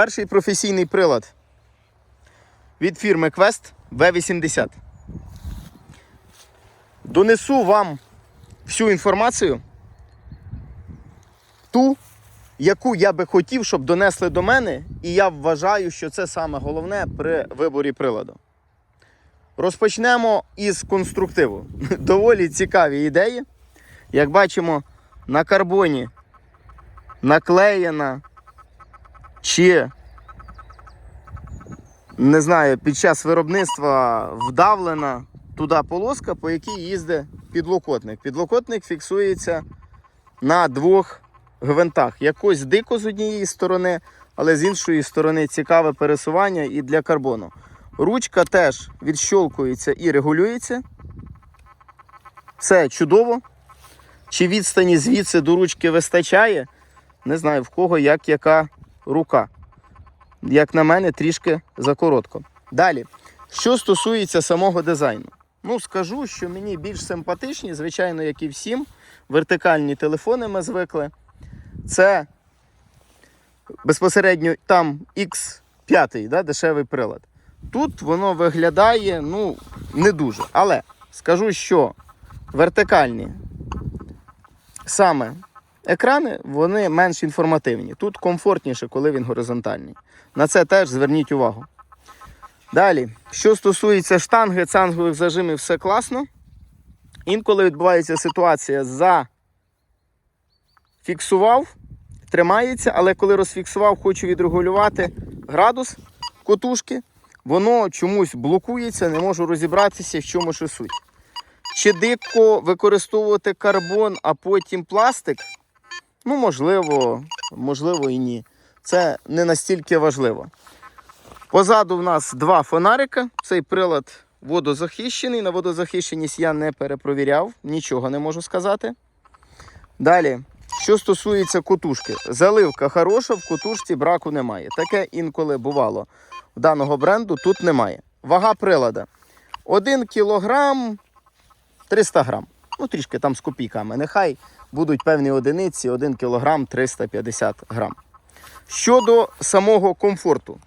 Перший професійний прилад від фірми Quest V80. Донесу вам всю інформацію, ту, яку я би хотів, щоб донесли до мене, і я вважаю, що це саме головне при виборі приладу. Розпочнемо із конструктиву. Доволі цікаві ідеї. Як бачимо, на карбоні наклеєна чи, не знаю, під час виробництва вдавлена туди полоска, по якій їздить підлокотник. Підлокотник фіксується на двох гвинтах. Якось дико з однієї сторони, але з іншої сторони цікаве пересування і для карбону. Ручка теж відщолкується і регулюється. Все чудово. Чи відстані звідси до ручки вистачає? Не знаю в кого як яка рука. Як на мене, трішки закоротко. Далі, що стосується самого дизайну. Ну, скажу, що мені більш симпатичні, звичайно, як і всім. Вертикальні телефони ми звикли. Це безпосередньо там X5, да, дешевий прилад. Тут воно виглядає ну, не дуже. Але скажу, що вертикальні саме екрани вони менш інформативні. Тут комфортніше, коли він горизонтальний. На це теж зверніть увагу. Далі, що стосується штанги, цангових зажимів, все класно. Інколи відбувається ситуація за фіксував, тримається, але коли розфіксував, хочу відрегулювати градус котушки, воно чомусь блокується, не можу розібратися, в чому ж суть. Чи дико використовувати карбон, а потім пластик? Ну, можливо, можливо і ні. Це не настільки важливо. Позаду в нас два фонарика. Цей прилад водозахищений. На водозахищеність я не перепровіряв, нічого не можу сказати. Далі, що стосується котушки, заливка хороша, в котушці браку немає. Таке інколи бувало. Даного бренду тут немає. Вага прилада 1 кілограм 300 грам. Ну, трішки там з копійками. Нехай будуть певні одиниці 1 кілограм 350 грам. Щодо самого комфорту.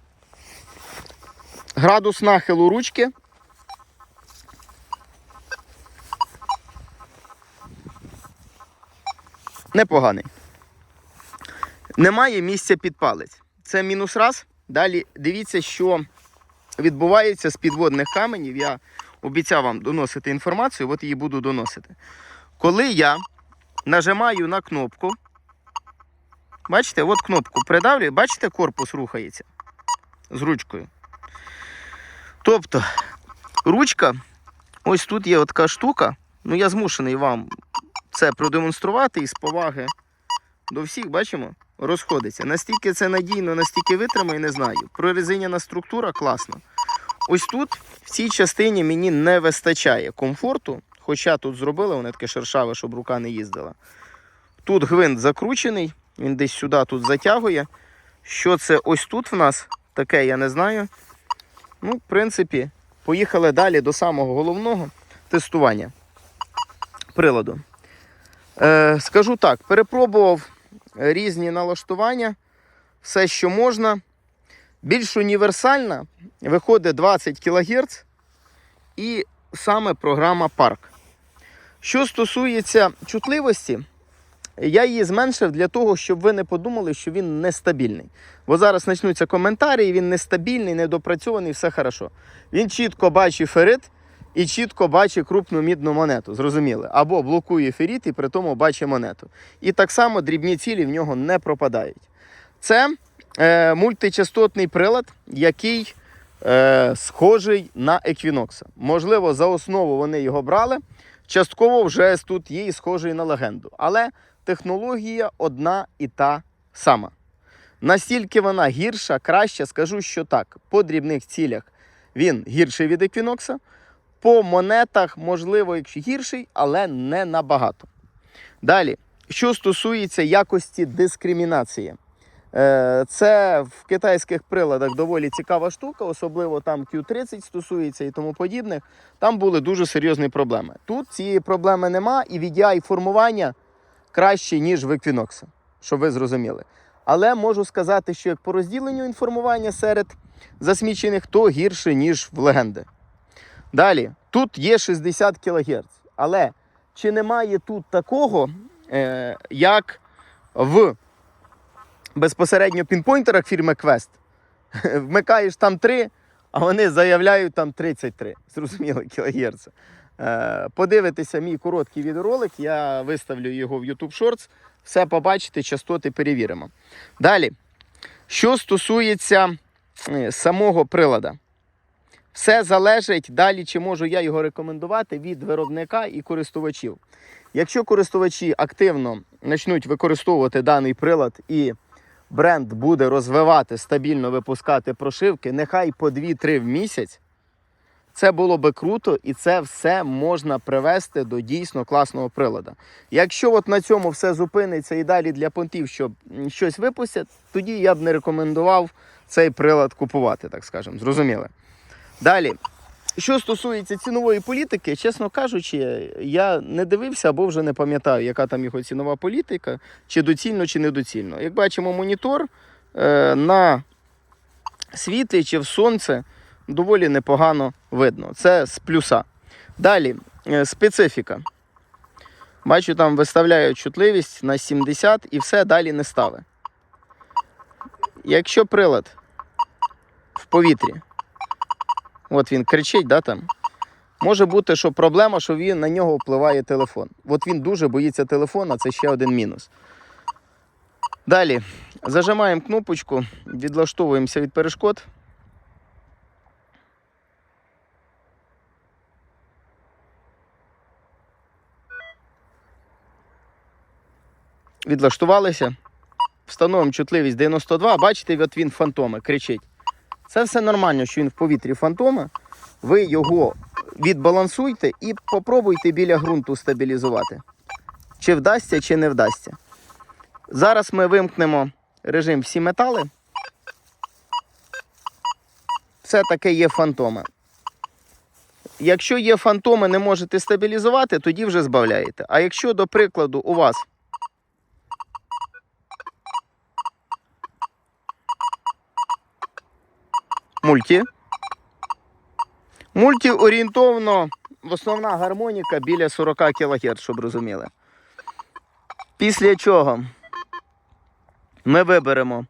Градус нахилу ручки. Непоганий. Немає місця під палець. Це мінус раз. Далі дивіться, що відбувається з підводних каменів. Я обіцяв вам доносити інформацію, от її буду доносити. Коли я нажимаю на кнопку, бачите, от кнопку придавлюю, бачите, корпус рухається з ручкою. Тобто, ручка, ось тут є така штука, ну я змушений вам це продемонструвати із поваги до всіх, бачимо, розходиться. Настільки це надійно, настільки витримає, не знаю. Прорезиняна структура класна. Ось тут, в цій частині, мені не вистачає комфорту, хоча тут зробили, воно таке шершаве, щоб рука не їздила. Тут гвинт закручений, він десь сюди тут затягує. Що це ось тут в нас таке, я не знаю. Ну, в принципі, поїхали далі до самого головного тестування приладу. Е, скажу так, перепробував різні налаштування, все, що можна. Більш універсальна виходить 20 кГц і саме програма Park. Що стосується чутливості, я її зменшив для того, щоб ви не подумали, що він нестабільний. Бо зараз почнуться коментарі, він нестабільний, недопрацьований, все хорошо. Він чітко бачить ферит і чітко бачить крупну мідну монету. Зрозуміли? Або блокує феріт і при тому бачить монету. І так само дрібні цілі в нього не пропадають. Це е, мультичастотний прилад, який е, схожий на Equinox. Можливо, за основу вони його брали. Частково вже тут є і схожий на легенду. Але технологія одна і та сама. Настільки вона гірша, краща, скажу, що так. По дрібних цілях він гірший від Equinox. По монетах, можливо, якщо гірший, але не набагато. Далі, що стосується якості дискримінації. Е, Це в китайських приладах доволі цікава штука, особливо там Q30 стосується і тому подібних. Там були дуже серйозні проблеми. Тут цієї проблеми нема, і VDI формування краще, ніж в Equinox, щоб ви зрозуміли. Але можу сказати, що як по розділенню інформування серед засмічених, то гірше, ніж в легенди. Далі, тут є 60 кГц. Але чи немає тут такого, е, як в безпосередньо пінпойнтерах фірми Quest? Вмикаєш там 3, а вони заявляють там 33. Зрозуміло, кілогерца. Е, подивитися мій короткий відеоролик, я виставлю його в YouTube Shorts. Все побачите, частоти перевіримо. Далі, що стосується е, самого прилада, все залежить далі, чи можу я його рекомендувати від виробника і користувачів. Якщо користувачі активно почнуть використовувати даний прилад і бренд буде розвивати, стабільно випускати прошивки, нехай по 2-3 в місяць. Це було би круто, і це все можна привести до дійсно класного прилада. Якщо от на цьому все зупиниться і далі для понтів, щоб щось випустять, тоді я б не рекомендував цей прилад купувати, так скажемо. Зрозуміли. Далі, що стосується цінової політики, чесно кажучи, я не дивився або вже не пам'ятаю, яка там його цінова політика, чи доцільно, чи недоцільно. Як бачимо, монітор е, на світлі чи в сонце доволі непогано видно. Це з плюса. Далі, е, специфіка. Бачу, там виставляють чутливість на 70 і все далі не стави. Якщо прилад в повітрі, от він кричить, да, там, може бути, що проблема, що він, на нього впливає телефон. От він дуже боїться телефона, це ще один мінус. Далі зажимаємо кнопочку, відлаштовуємося від перешкод. Відлаштувалися. Встановимо чутливість 92. Бачите, от він фантоми кричить. Це все нормально, що він в повітрі фантоми. Ви його відбалансуйте і попробуйте біля ґрунту стабілізувати. Чи вдасться, чи не вдасться. Зараз ми вимкнемо режим всі метали. Все-таки є фантоми. Якщо є фантоми, не можете стабілізувати, тоді вже збавляєте. А якщо, до прикладу, у вас мульті. Мульті орієнтовно основна гармоніка біля 40 кГц, щоб розуміли. Після чого ми виберемо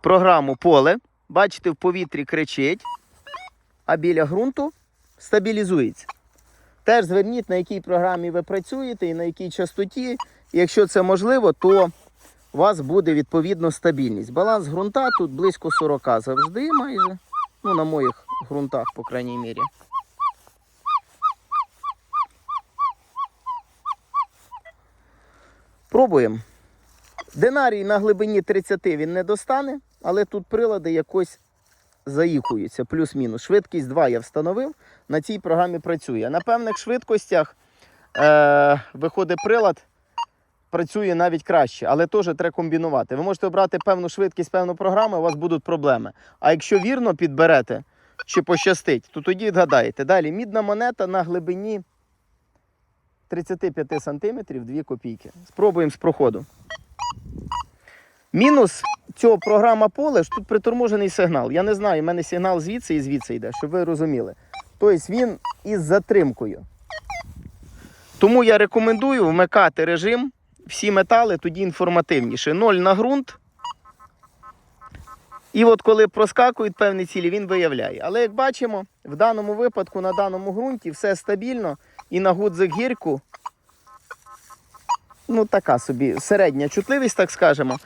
програму поле. Бачите, в повітрі кричить, а біля ґрунту стабілізується. Теж зверніть, на якій програмі ви працюєте і на якій частоті. Якщо це можливо, то у вас буде відповідно стабільність. Баланс ґрунта тут близько 40 завжди майже. Ну, на моїх ґрунтах, по крайній мірі. Пробуємо. Динарій на глибині 30 він не достане, але тут прилади якось заїхуються, плюс-мінус. Швидкість 2 я встановив, на цій програмі працює. На певних швидкостях е, виходить прилад, працює навіть краще, але теж треба комбінувати. Ви можете обрати певну швидкість, певну програму, у вас будуть проблеми. А якщо вірно підберете чи пощастить, то тоді згадаєте. Далі мідна монета на глибині 35 см 2 копійки. Спробуємо з проходу. Мінус цього програма поле, що тут приторможений сигнал. Я не знаю, в мене сигнал звідси і звідси йде, щоб ви розуміли. Тобто він із затримкою. Тому я рекомендую вмикати режим всі метали, тоді інформативніше. Ноль на ґрунт. І от коли проскакують певні цілі, він виявляє. Але як бачимо, в даному випадку на даному ґрунті все стабільно і на гудзик гірку. Ну, така собі середня чутливість, так скажемо.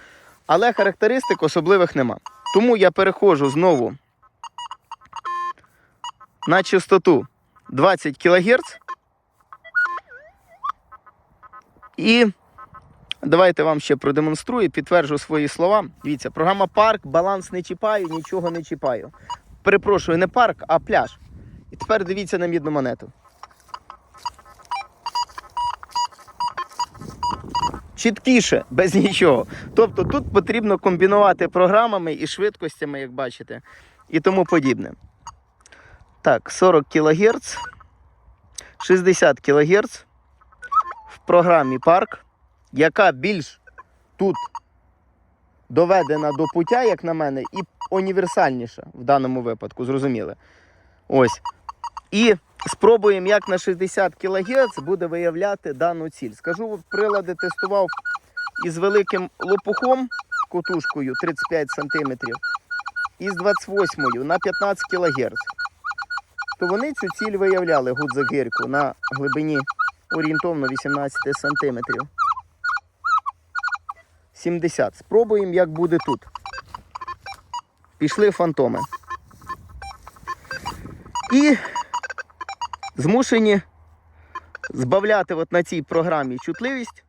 Але характеристик особливих нема. Тому я переходжу знову на частоту 20 кГц. І давайте вам ще продемонструю, підтверджу свої слова. Дивіться, програма парк, баланс не чіпаю, нічого не чіпаю. Перепрошую, не парк, а пляж. І тепер дивіться на мідну монету. Чіткіше, без нічого. Тобто тут потрібно комбінувати програмами і швидкостями, як бачите, і тому подібне. Так, 40 кГц, 60 кГц в програмі Парк, яка більш тут доведена до пуття, як на мене, і універсальніша в даному випадку, зрозуміли. Ось. І спробуємо, як на 60 кГц буде виявляти дану ціль. Скажу, прилади тестував із великим лопухом, котушкою 35 см, і з 28 на 15 кГц. То вони цю ціль виявляли гудзагирку на глибині орієнтовно 18 см. 70. Спробуємо, як буде тут. Пішли фантоми. І змушені збавляти от на цій програмі чутливість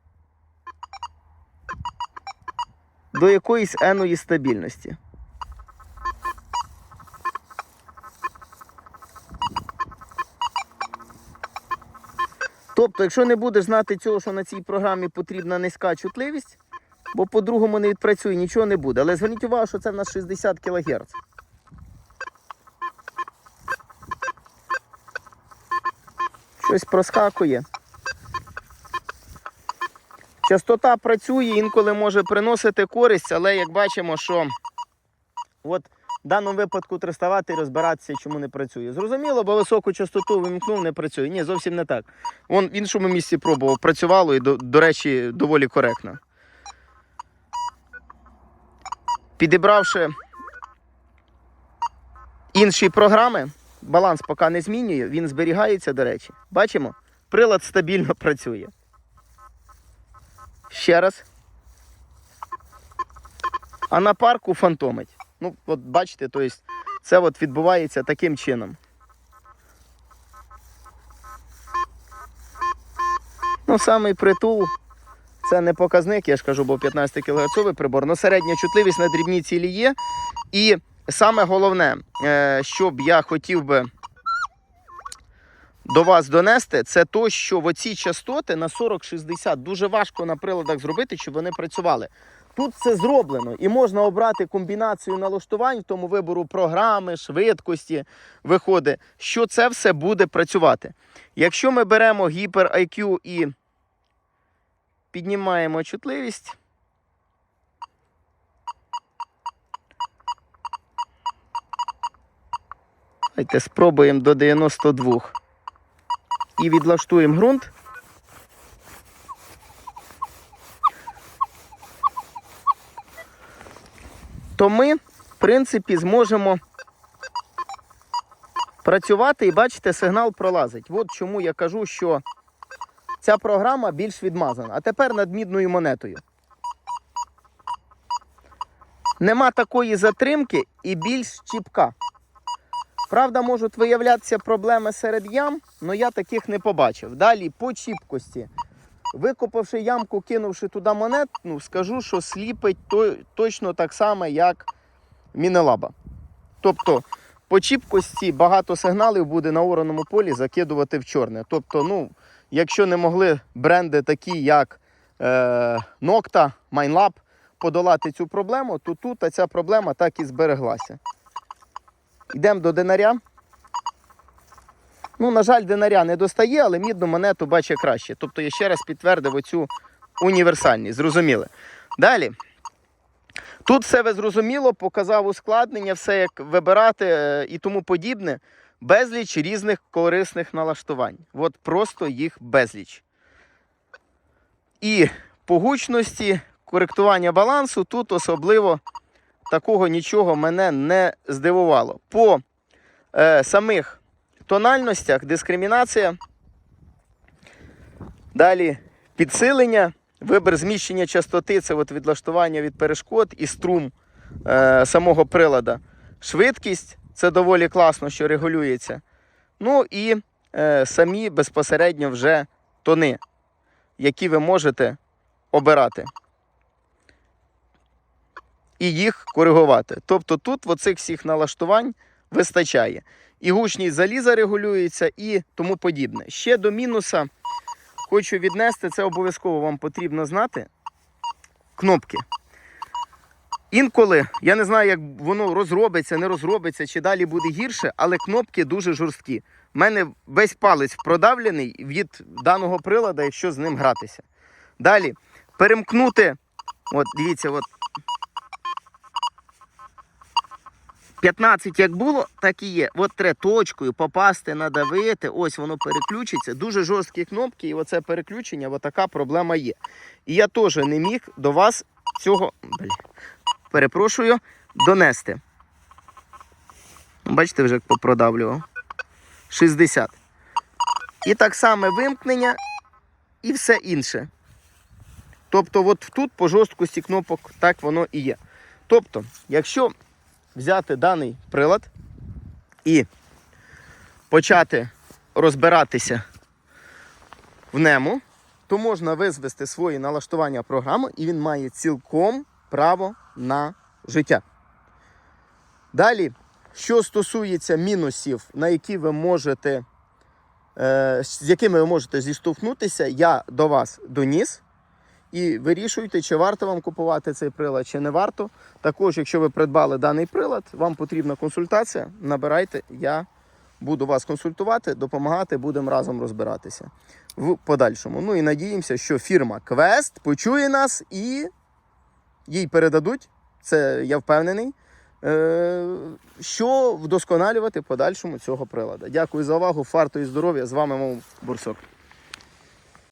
до якоїсь еної стабільності. Тобто, якщо не будеш знати цього, що на цій програмі потрібна низька чутливість, бо по-другому не відпрацює, нічого не буде. Але зверніть увагу, що це в нас 60 кГц. Щось проскакує. Частота працює, інколи може приносити користь, але як бачимо, що от в даному випадку 300 Вт і розбиратися, чому не працює. Зрозуміло, бо високу частоту вимкнув, не працює. Ні, зовсім не так. Вон в іншому місці пробував, працювало і, до, до речі, доволі коректно. Підібравши інші програми, баланс поки не змінює, він зберігається, до речі. Бачимо, прилад стабільно працює. Ще раз. А на парку фантомить. Ну, от бачите, то есть, це от відбувається таким чином. Ну, самий притул це не показник, я ж кажу, бо 15 кГц прибор. Ну, середня чутливість на дрібні цілі є. І саме головне, е, що б я хотів би до вас донести, це то, що в оці частоти на 40-60 дуже важко на приладах зробити, щоб вони працювали. Тут це зроблено і можна обрати комбінацію налаштувань в тому вибору програми, швидкості, виходить, що це все буде працювати. Якщо ми беремо гіпер IQ і піднімаємо чутливість. Давайте спробуємо до 92 і відлаштуємо ґрунт. То ми, в принципі, зможемо працювати і бачите, сигнал пролазить. От чому я кажу, що ця програма більш відмазана. А тепер над мідною монетою. Нема такої затримки і більш чіпка. Правда, можуть виявлятися проблеми серед ям, але я таких не побачив. Далі по чіпкості. Викопавши ямку, кинувши туди монет, ну, скажу, що сліпить то, точно так само, як мінелаба. Тобто, по чіпкості багато сигналів буде на ораному полі закидувати в чорне. Тобто, ну, якщо не могли бренди такі, як е, Nocta, MineLab, подолати цю проблему, то тут ця проблема так і збереглася. Йдемо до динаря. Ну, на жаль, динаря не достає, але мідну монету бачить краще. Тобто я ще раз підтвердив оцю універсальність. Зрозуміли. Далі. Тут все ви зрозуміло, показав ускладнення, все як вибирати е, і тому подібне. Безліч різних корисних налаштувань. От просто їх безліч. І по гучності, коректування балансу тут особливо такого нічого мене не здивувало. По е, самих тональностях дискримінація. Далі підсилення, вибір зміщення частоти це от відлаштування від перешкод і струм е, самого прилада. Швидкість це доволі класно, що регулюється. Ну і е, самі безпосередньо вже тони, які ви можете обирати. І їх коригувати. Тобто тут оцих всіх налаштувань вистачає. І гучність заліза регулюється і тому подібне. Ще до мінуса хочу віднести, це обов'язково вам потрібно знати. Кнопки. Інколи, я не знаю, як воно розробиться, не розробиться, чи далі буде гірше, але кнопки дуже жорсткі. У мене весь палець продавлений від даного прилада, якщо з ним гратися. Далі перемкнути, от дивіться, от 15 як було, так і є. От треба точкою попасти, надавити, ось воно переключиться. Дуже жорсткі кнопки, і оце переключення, от така проблема є. І я теж не міг до вас цього, бля, перепрошую, донести. Бачите, вже як попродавлював. 60. І так само вимкнення і все інше. Тобто, от тут по жорсткості кнопок так воно і є. Тобто, якщо взяти даний прилад і почати розбиратися в ньому, то можна визвести свої налаштування програми, і він має цілком право на життя. Далі, що стосується мінусів, на які ви можете, е, з якими ви можете зіштовхнутися, я до вас доніс. І вирішуйте, чи варто вам купувати цей прилад, чи не варто. Також, якщо ви придбали даний прилад, вам потрібна консультація, набирайте, я буду вас консультувати, допомагати, будемо разом розбиратися в подальшому. Ну і надіємося, що фірма Quest почує нас і їй передадуть, це я впевнений, е, що вдосконалювати подальшому цього прилада. Дякую за увагу, фарту і здоров'я. З вами мов Бурсок.